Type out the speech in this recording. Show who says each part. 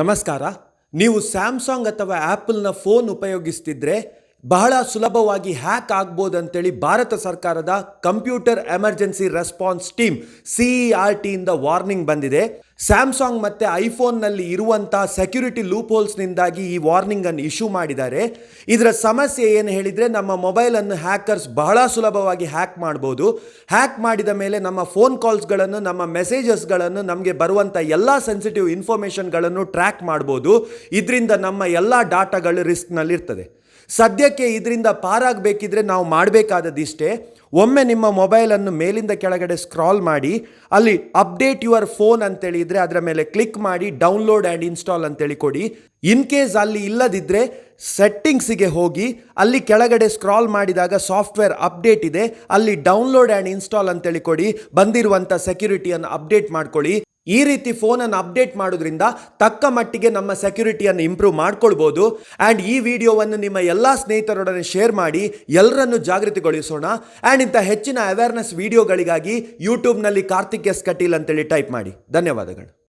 Speaker 1: ನಮಸ್ಕಾರ. ನೀವು ಸ್ಯಾಮ್ಸಾಂಗ್ ಅಥವಾ ಆ್ಯಪಲ್ನ ಫೋನ್ ಉಪಯೋಗಿಸ್ತಿದ್ರೆ ಬಹಳ ಸುಲಭವಾಗಿ ಹ್ಯಾಕ್ ಆಗ್ಬೋದು ಅಂತೇಳಿ ಭಾರತ ಸರ್ಕಾರದ computer emergency response team C R ಟಿಯಿಂದ warning ಬಂದಿದೆ. ಸ್ಯಾಮ್ಸಂಗ್ ಮತ್ತು ಐಫೋನ್ನಲ್ಲಿ ಇರುವಂಥ ಸೆಕ್ಯುರಿಟಿ ಲೂಪ್ ಹೋಲ್ಸ್ನಿಂದಾಗಿ ಈ ವಾರ್ನಿಂಗನ್ನು ಇಶ್ಯೂ ಮಾಡಿದ್ದಾರೆ. ಇದರ ಸಮಸ್ಯೆ ಏನು ಹೇಳಿದರೆ ನಮ್ಮ ಮೊಬೈಲನ್ನು ಹ್ಯಾಕರ್ಸ್ ಬಹಳ ಸುಲಭವಾಗಿ ಹ್ಯಾಕ್ ಮಾಡ್ಬೋದು. ಹ್ಯಾಕ್ ಮಾಡಿದ ಮೇಲೆ ನಮ್ಮ ಫೋನ್ ಕಾಲ್ಸ್ಗಳನ್ನು ನಮ್ಮ ಮೆಸೇಜಸ್ಗಳನ್ನು ನಮಗೆ ಬರುವಂಥ ಎಲ್ಲ ಸೆನ್ಸಿಟಿವ್ ಇನ್ಫಾರ್ಮೇಷನ್ಗಳನ್ನು ಟ್ರ್ಯಾಕ್ ಮಾಡ್ಬೋದು. ಇದರಿಂದ ನಮ್ಮ ಎಲ್ಲ ಡಾಟಾಗಳು ರಿಸ್ಕ್ನಲ್ಲಿರ್ತದೆ ಸದ್ಯಕ್ಕೆ ಇದರಿಂದ ಪಾರಾಗಬೇಕಿದ್ರೆ ನಾವು ಮಾಡಬೇಕಾದದಿಷ್ಟೇ ಒಮ್ಮೆ ನಿಮ್ಮ ಮೊಬೈಲನ್ನು ಮೇಲಿಂದ ಕೆಳಗಡೆ ಸ್ಕ್ರಾಲ್ ಮಾಡಿ, ಅಲ್ಲಿ ಅಪ್ಡೇಟ್ ಯುವರ್ ಫೋನ್ ಅಂತೇಳಿ ಇದ್ರೆ ಅದರ ಮೇಲೆ ಕ್ಲಿಕ್ ಮಾಡಿ ಡೌನ್ಲೋಡ್ ಆ್ಯಂಡ್ ಇನ್ಸ್ಟಾಲ್ ಅಂತೇಳಿ ಕೊಡಿ. ಇನ್ ಕೇಸ್ ಅಲ್ಲಿ ಇಲ್ಲದಿದ್ದರೆ ಸೆಟ್ಟಿಂಗ್ಸಿಗೆ ಹೋಗಿ, ಅಲ್ಲಿ ಕೆಳಗಡೆ ಸ್ಕ್ರಾಲ್ ಮಾಡಿದಾಗ ಸಾಫ್ಟ್ವೇರ್ ಅಪ್ಡೇಟ್ ಇದೆ, ಅಲ್ಲಿ ಡೌನ್ಲೋಡ್ ಆ್ಯಂಡ್ ಇನ್ಸ್ಟಾಲ್ ಅಂತೇಳಿ ಕೊಡಿ. ಬಂದಿರುವಂಥ ಸೆಕ್ಯೂರಿಟಿಯನ್ನು ಅಪ್ಡೇಟ್ ಮಾಡ್ಕೊಳ್ಳಿ. ಈ ರೀತಿ ಫೋನನ್ನು ಅಪ್ಡೇಟ್ ಮಾಡೋದ್ರಿಂದ ತಕ್ಕ ಮಟ್ಟಿಗೆ ನಮ್ಮ ಸೆಕ್ಯೂರಿಟಿಯನ್ನು ಇಂಪ್ರೂವ್ ಮಾಡ್ಕೊಳ್ಬೋದು. ಆ್ಯಂಡ್ ಈ ವಿಡಿಯೋವನ್ನು ನಿಮ್ಮ ಎಲ್ಲ ಸ್ನೇಹಿತರೊಡನೆ ಶೇರ್ ಮಾಡಿ ಎಲ್ಲರನ್ನು ಜಾಗೃತಿಗೊಳಿಸೋಣ. ಆ್ಯಂಡ್ ಇಂಥ ಹೆಚ್ಚಿನ ಅವೇರ್ನೆಸ್ ವಿಡಿಯೋಗಳಿಗಾಗಿ ಯೂಟ್ಯೂಬ್ನಲ್ಲಿ ಕಾರ್ತಿಕ್ ಎಸ್ ಕಟೀಲ್ ಅಂತೇಳಿ ಟೈಪ್ ಮಾಡಿ. ಧನ್ಯವಾದಗಳು.